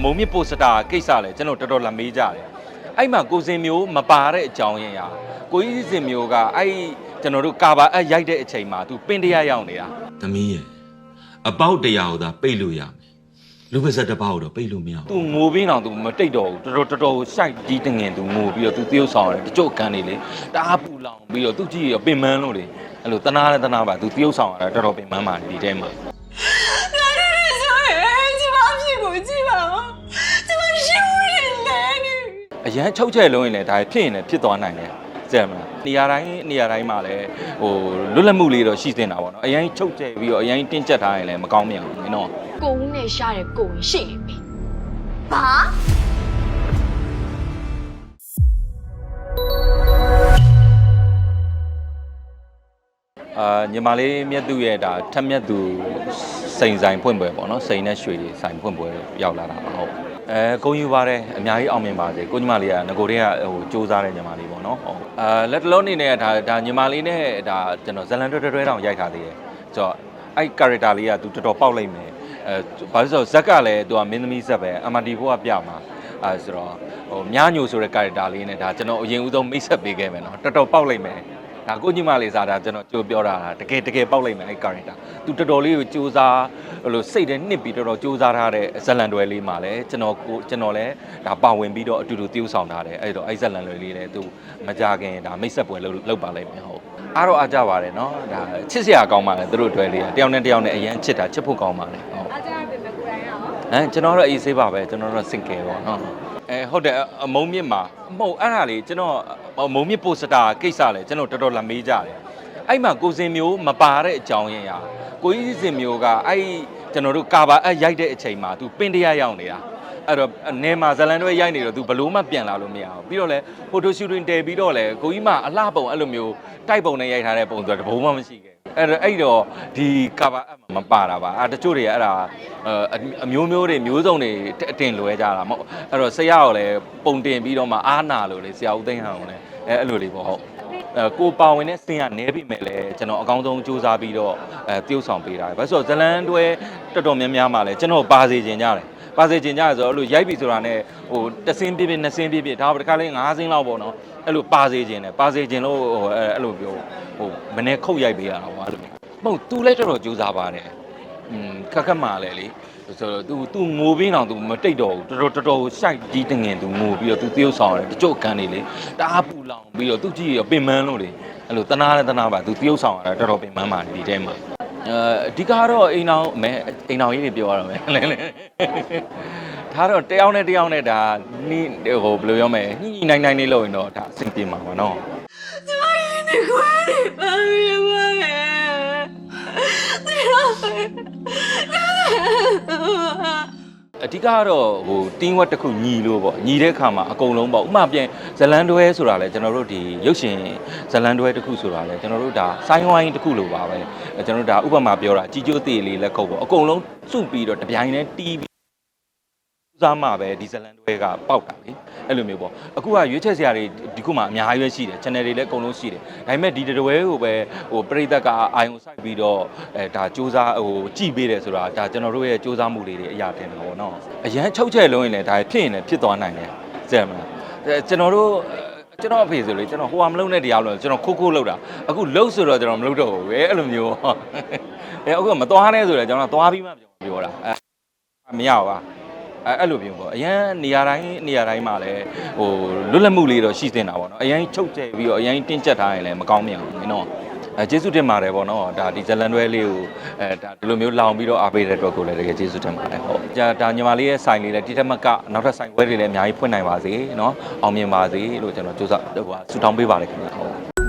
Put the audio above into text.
အမုံမြင့်ပိုစတာကိစ္စလဲကျွန်တော်တော်တော်လက်မေးကြတယ်အဲ့မှာကိုစင်မျိုးမပါတဲ့အကြောင်းရင်းရာကိုကြီးစင်မျိုးကအဲ့ကျွန်တော်တို့ကာဘာအပ်ရိုက်တဲ့အချိန်မှာသူပင်တရားရောက်နေတာသမီးရဲ့အပေါက်တရားကိုသာပိတ်လို့ရမယ်လူပါဇက်တစ်ပေါက်တော့ပိတ်လို့မရဘူးသူငိုပြီးတော့သူမတိတ်တော့ဘူးတော်တော်တော်တော်ရှိုက်ဒီတငင်သူငိုပြီးတော့သူတရုပ်ဆောင်ရတယ်တချို့ကန်နေလေတအားပူလောင်ပြီးတော့သူကြည့်ရပင်မန်းလို့လေအဲ့လိုတနာနဲ့တနာပါသူတရုပ်ဆောင်ရတာတော်တော်ပင်မန်းပါဒီထဲမှာ အရန်ချုပ်ချက်လုံးရင်လည်းဒါဖြစ်ရင်လည်းဖြစ်သွားနိုင်တယ်ကြည့်မလားနေရာတိုင်းနေရာတိုင်းမှာလည်းဟိုလွတ်လပ်မှုလေးတော့ရှိနေတာပေါ့နော်အရန်ချုပ်ချက်ပြီးတော့အရန်တင်းကျပ်ထားရင်လည်းမကောင်းမြင်ဘူးနော်ကိုဦးနဲ့ရှာတဲ့ကိုဝင်ရှိနေပြီဘာအာညီမလေးမြတ်သူရဲ့ဒါထက်မြတ်သူစိန်ဆိုင်ဖွင့်ပွဲပေါ့နော်စိန်နဲ့ရွှေဆိုင်ဖွင့်ပွဲရောက်လာတာပါဟုတ် အဲဂုံယူပါတယ်အများကြီးအောင်မြင်ပါစေကိုညီမလေးကငကိုတည်းကဟိုစူးစမ်းတဲ့ညီမလေးပေါ့နော်ဟုတ်အာလက်တလုံးအနေနဲ့ဒါဒါညီမလေးနဲ့ဒါကျွန်တော်ဇလန်တွဲတွဲတွဲတောင်ရိုက်ထားသေးတယ်ဆိုတော့အဲ့ character လေးကသူတော်တော်ပေါက်လိုက်မယ်အဲဘာလို့ဆိုတော့ဇက်ကလည်းသူကမင်းသမီးဇက်ပဲအမတီဖို့ကပြမှာအဲဆိုတော့ဟိုမြားညိုဆိုတဲ့ character လေးနဲ့ဒါကျွန်တော်အရင်ဦးဆုံးမိတ်ဆက်ပေးခဲ့မယ်နော်တော်တော်ပေါက်လိုက်မယ် ဒါကိုညီမလေးစားတာကျွန်တော်ကြိုပြောတာလားတကယ်တကယ်ပေါက်လိုက်မယ်အဲ့ character သူတော်တော်လေးကိုစူးစားဟိုလိုစိတ်ထဲနှစ်ပြီးတော်တော်စူးစားထားတဲ့ဇလန်တွဲလေးမှာလည်းကျွန်တော်ကိုကျွန်တော်လည်းဒါပါဝင်ပြီးတော့အတူတူ tiêu ဆောင်ထားတယ်အဲ့တော့အဲ့ဇလန်တွဲလေးလည်းသူမကြခင်ဒါမိတ်ဆက်ပွဲလုပ်လုပ်ပါလိမ့်မယ်ဟုတ်အားတော့အားကြပါတယ်နော်ဒါချစ်စရာကောင်းပါလေသူတို့တွဲလေးကတယောက်နဲ့တယောက်နဲ့အရန်ချစ်တာချစ်ဖို့ကောင်းပါလေဟုတ်အားကြရပြီမကိုယ်တိုင်ရောဟမ်ကျွန်တော်တော့အေးဆေးပါပဲကျွန်တော်တော့စင်ကယ်ပေါ့နော်အဲဟုတ်တယ်အမုံမြင့်မှာမဟုတ်အဲ့ဒါလေကျွန်တော်အ မုံမြင့်ပိုစတာကိစ္စလဲကျွန်တော်တော်တော်လက်မေးကြတယ်အဲ့မှာကိုစင်မျိုးမပါတဲ့အကြောင်းရင်းရာကိုကြီးစင်မျိုးကအဲ့ကျွန်တော်တို့ကာဘာအပ်ရိုက်တဲ့အချိန်မှာသူပင်တရားရောက်နေတာအဲ့တော့နေမှာဇလန်တွေရိုက်နေတော့သူဘလို့မှပြန်လာလို့မရဘူးပြီးတော့လဲဖိုတိုရှူတင်တည်ပြီးတော့လဲကိုကြီးမအလှပုံအဲ့လိုမျိုးတိုက်ပုံနဲ့ရိုက်ထားတဲ့ပုံဆိုတော့တဘုံမှမရှိခဲ့ဘူး အဲ့တော့အဲ့တော့ဒီကာဘာအပ်မပါတာပါအဲ့တချို့တွေကအဲ့ဒါအအမျိုးမျိုးတွေမျိုးစုံတွေအတင်လွဲကြတာမဟုတ်အဲ့တော့ဆရာကလည်းပုံတင်ပြီးတော့မှအားနာလို့လေဆရာဦးသိန်းဟန်ကလည်းအဲ့အဲ့လိုလေးပေါ့ဟုတ်အဲကိုပါဝင်တဲ့စင်ကနေပြီမဲ့လဲကျွန်တော်အကောင်းဆုံးစူးစမ်းပြီးတော့အဲတရုပ်ဆောင်ပေးတာပဲဘာလို့ဆိုတော့ဇလန်တွဲတော်တော်များများမှလဲကျွန်တော်ပါစေခြင်းကြတယ် ပါစေခြင်းကြရဆိုတော့အဲ့လိုရိုက်ပြီဆိုတာနဲ့ဟိုတစ်စင်းပြည့်ပြည့်နှစ်စင်းပြည့်ပြည့်ဒါတခါလေး၅စင်းလောက်ပေါ့နော်အဲ့လိုပါစေခြင်းတယ်ပါစေခြင်းလို့ဟိုအဲ့အဲ့လိုပြောဟိုမနေ့ခုတ်ရိုက်ပေးရတာပေါ့အဲ့လိုမဟုတ် तू လည်းတော်တော်စူးစမ်းပါတယ်อืมခက်ခက်မှလည်းလေဆိုတော့ तू तू ငိုပြီးတော့ तू မတိတ်တော့ဘူးတော်တော်တော်တော်ရှိုက်ကြီးတငင် तू ငိုပြီးတော့ तू တရုပ်ဆောင်ရတယ်တချို့ကန်နေလေတအားပူလောင်ပြီးတော့ तू ကြည့်ရပင်မန်းလို့လေအဲ့လိုတနာနဲ့တနာပါ तू တရုပ်ဆောင်ရတာတော်တော်ပင်မန်းပါတယ်ဒီထဲမှာ အဲအဓိကတော့အိမ်အောင်မဲအိမ်အောင်ကြီးတွေပြောရတော့မယ်လဲလဲဒါတော့တယောက်နဲ့တယောက်နဲ့ဒါနိဟိုဘယ်လိုပြောမလဲညှိညှိနိုင်နိုင်လေးလို့ရင်တော့ဒါအဆင်ပြေမှာပါနော်ကျမရဲ့ဒီကွယ်နေပါပြီပါရဲ့ဒီတော့ အဓိကကတော့ဟို team work တစ်ခုညီလို့ပေါ့ညီတဲ့ခါမှာအကုန်လုံးပေါ့ဥပမာပြန်ဇလန်တွဲဆိုတာလဲကျွန်တော်တို့ဒီရုပ်ရှင်ဇလန်တွဲတစ်ခုဆိုတာလဲကျွန်တော်တို့ဒါဆိုင်းဝိုင်းတစ်ခုလို့ပါပဲအဲကျွန်တော်တို့ဒါဥပမာပြောတာကြီးကျိုးသေးလေးလက်ကုပ်ပေါ့အကုန်လုံးစုပြီးတော့တပြိုင်တည်းတီးပြီးစမ်းမှာပဲဒီဇလန်တွဲကပေါက်တာလေ အဲ့လိုမျိုးပေါ့အခုကရွေးချက်စရာတွေဒီခုမှအများကြီးပဲရှိတယ် channel တွေလည်းအကုန်လုံးရှိတယ်ဒါပေမဲ့ဒီတွဲကိုပဲဟိုပရိသတ်ကအာယုံစိုက်ပြီးတော့အဲဒါစူးစမ်းဟိုကြည်ပေးတယ်ဆိုတာဒါကျွန်တော်တို့ရဲ့စူးစမ်းမှုလေးတွေအရာတင်တာပေါ့နော်အရန်ချုပ်ချက်လုံးရင်လည်းဒါဖြစ်ရင်လည်းဖြစ်သွားနိုင်တယ်ကြည့်မလားအဲကျွန်တော်တို့ကျွန်တော်အဖေဆိုလေကျွန်တော်ဟိုဟာမလုံးတဲ့တရားလို့ကျွန်တော်ခိုးခိုးလောက်တာအခုလှုပ်ဆိုတော့ကျွန်တော်မလုပ်တော့ဘူးပဲအဲ့လိုမျိုးအဲအခုမသွားနဲ့ဆိုတော့ကျွန်တော်သွားပြီးမှပြောတာအဲမရပါဘူး အဲအဲ့လိုမျိုးပေါ့အရန်နေရာတိုင်းနေရာတိုင်းမှာလည်းဟိုလွတ်လပ်မှုလေးတော့ရှိနေတာပေါ့နော်အရန်ချုပ်ကျဲပြီးတော့အရန်တင်းကျပ်ထားရင်လည်းမကောင်းမြင်ဘူးနော်အဲကျေးဇူးတင်ပါတယ်ပေါ့နော်ဒါဒီဇလန်တွဲလေးကိုအဲဒါဒီလိုမျိုးလောင်ပြီးတော့အားပေးတဲ့အတွက်ကိုလည်းတကယ်ကျေးဇူးတင်ပါတယ်ဟုတ်ဒါဒါညီမလေးရဲ့ဆိုင်လေးလည်းတိထက်မကနောက်ထပ်ဆိုင်ခွဲတွေလည်းအများကြီးဖွင့်နိုင်ပါစေနော်အောင်မြင်ပါစေလို့ကျွန်တော်ကြိုးစားဟိုဆုတောင်းပေးပါတယ်ခင်ဗျာဟုတ်